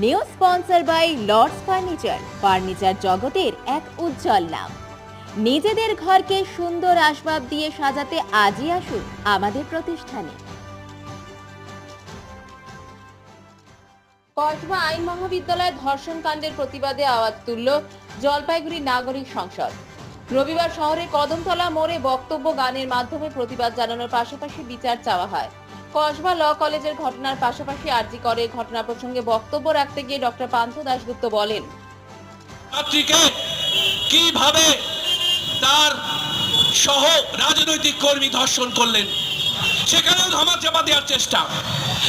New sponsor by Lords furniture furniture জগতের এক উজ্জ্বল নাম। নিজেদের ঘরকে সুন্দর আসবাব দিয়ে সাজাতে আজই আসুন আমাদের প্রতিষ্ঠানে। কসবা আইন মহাবিদ্যালয় ধর্ষণ কাণ্ডের প্রতিবাদে আওয়াজ তুলল জলপাইগুড়ি নাগরিক সংসদ। রবিবার শহরের কদমতলা মোড়ে বক্তব্য গানের মাধ্যমে প্রতিবাদ জানানোর পাশাপাশি বিচার চাওয়া হয়। কসবা ল কলেজের ঘটনার পাশাপাশি আরজি করে ঘটনা প্রসঙ্গে বক্তব্য রাখতে গিয়ে ডক্টর পান্থ দাশগুপ্ত বলেন। কীভাবে তার সহ রাজনৈতিক কর্মী ধর্ষণ করলেন, সেখানেও ধামাচাপা দেওয়ার চেষ্টা,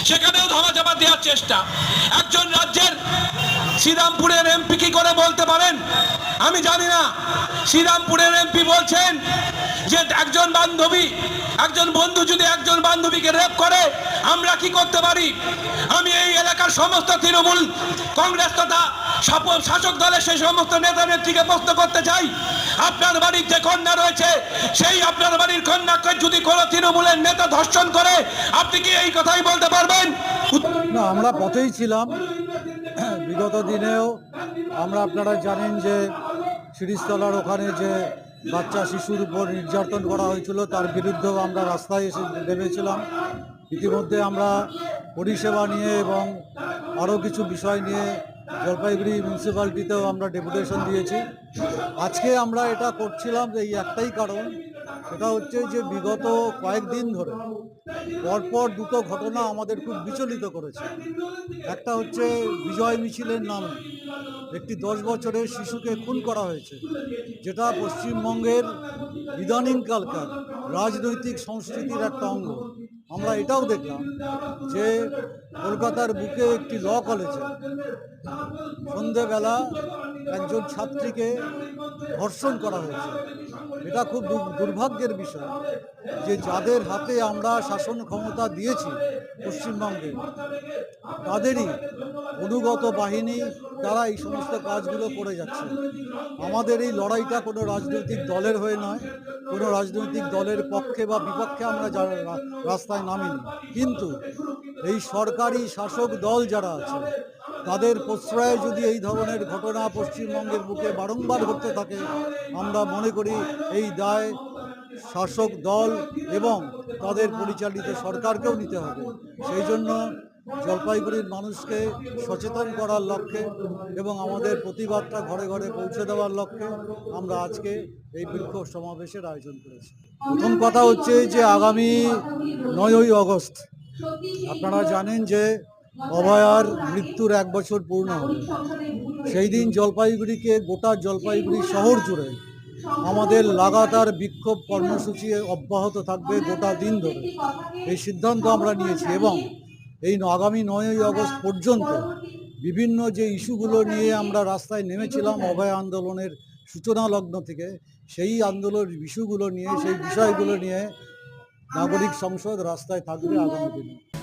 সেখানেও ধামাচাপা দেওয়ার চেষ্টা। একজন রাজ্যের শ্রীরামপুরের এমপি কি করে বলতে পারেন? আমি জানি না। শ্রীরামপুরের এমপি বলছেন যে একজন বান্ধবী, একজন বন্ধু যদি একজন বান্ধবীকে রেপ করে, আমরা কি করতে পারি? আমি এই এলাকার সমস্ত তৃণমূল, কংগ্রেস তথা শাসক দলের সেই সমস্ত নেতা নেত্রীকে প্রশ্ন করতে চাই। আপনার বাড়ির যে কন্যা রয়েছে, সেই আপনার বাড়ির কন্যাকে যদি কোনো তৃণমূলের নেতা ধর্ষণ করে, আপনি কি এই কথাই বলতে পারবেন? না, আমরা পথেই ছিলাম। বিগত দিনেও আমরা আপনারা জানেন যে শিরিষতলার ওখানে যে বাচ্চা, শিশুর উপর নির্যাতন করা হয়েছিল, তার বিরুদ্ধেও আমরা রাস্তায় এসে নেমেছিলাম। ইতিমধ্যে আমরা পরিষেবা নিয়ে এবং আরও কিছু বিষয় নিয়ে জলপাইগুড়ি মিউনিসিপ্যালিটিতেও আমরা ডেপুটেশন দিয়েছি। আজকে আমরা এটা করছিলাম যে এই একটাই কারণ সেটা হচ্ছে যে বিগত কয়েকদিন ধরে পরপর দুটো ঘটনা আমাদের খুব বিচলিত করেছে। একটা হচ্ছে বিজয় মিছিলের নামে একটি দশ বছরের শিশুকে খুন করা হয়েছে, যেটা পশ্চিমবঙ্গের ইদানিংকালকার রাজনৈতিক সংস্কৃতির একটা অঙ্গ। আমরা এটাও দেখলাম যে কলকাতার বুকে একটি ল কলেজে সন্ধেবেলা একজন ছাত্রীকে ধর্ষণ করা হয়েছে। এটা খুব দুর্ভাগ্যের বিষয় যে যাদের হাতে আমরা শাসন ক্ষমতা দিয়েছি পশ্চিমবঙ্গে, তাদেরই অনুগত বাহিনী তারা এই সমস্ত কাজগুলো করে যাচ্ছে। আমাদের এই লড়াইটা কোনো রাজনৈতিক দলের হয়ে নয়, কোনো রাজনৈতিক দলের পক্ষে বা বিপক্ষে আমরা রাস্তায় নামিনি। কিন্তু এই সরকারি শাসক দল যারা আছে তাদের প্রশ্রয়ে যদি এই ধরনের ঘটনা পশ্চিমবঙ্গের বুকে বারংবার ঘটতে থাকে, আমরা মনে করি এই দায় শাসক দল এবং তাদের পরিচালিত সরকারকেও নিতে হবে। সেই জন্য জলপাইগুড়ির মানুষকে সচেতন করার লক্ষ্যে এবং আমাদের প্রতিবাদটা ঘরে ঘরে পৌঁছে দেওয়ার লক্ষ্যে আমরা আজকে এই বিক্ষোভ সমাবেশের আয়োজন করেছি। প্রথম কথা হচ্ছে যে আগামী নয়ই আগস্ট আপনারা জানেন যে অভয়ার মৃত্যুর এক বছর পূর্ণ হবে সেই দিন জলপাইগুড়িকে গোটা জলপাইগুড়ি শহর জুড়ে আমাদের লাগাতার বিক্ষোভ কর্মসূচি অব্যাহত থাকবে গোটা দিন ধরে। এই সিদ্ধান্ত আমরা নিয়েছি এবং এই আগামী নয়ই আগস্ট পর্যন্ত বিভিন্ন যে ইস্যুগুলো নিয়ে আমরা রাস্তায় নেমেছিলাম অভয় আন্দোলনের সূচনা লগ্ন থেকে, সেই আন্দোলন ইস্যুগুলো নিয়ে, সেই বিষয়গুলো নিয়ে নাগরিক সংসদ রাস্তায় থাকবে আগামী দিনে।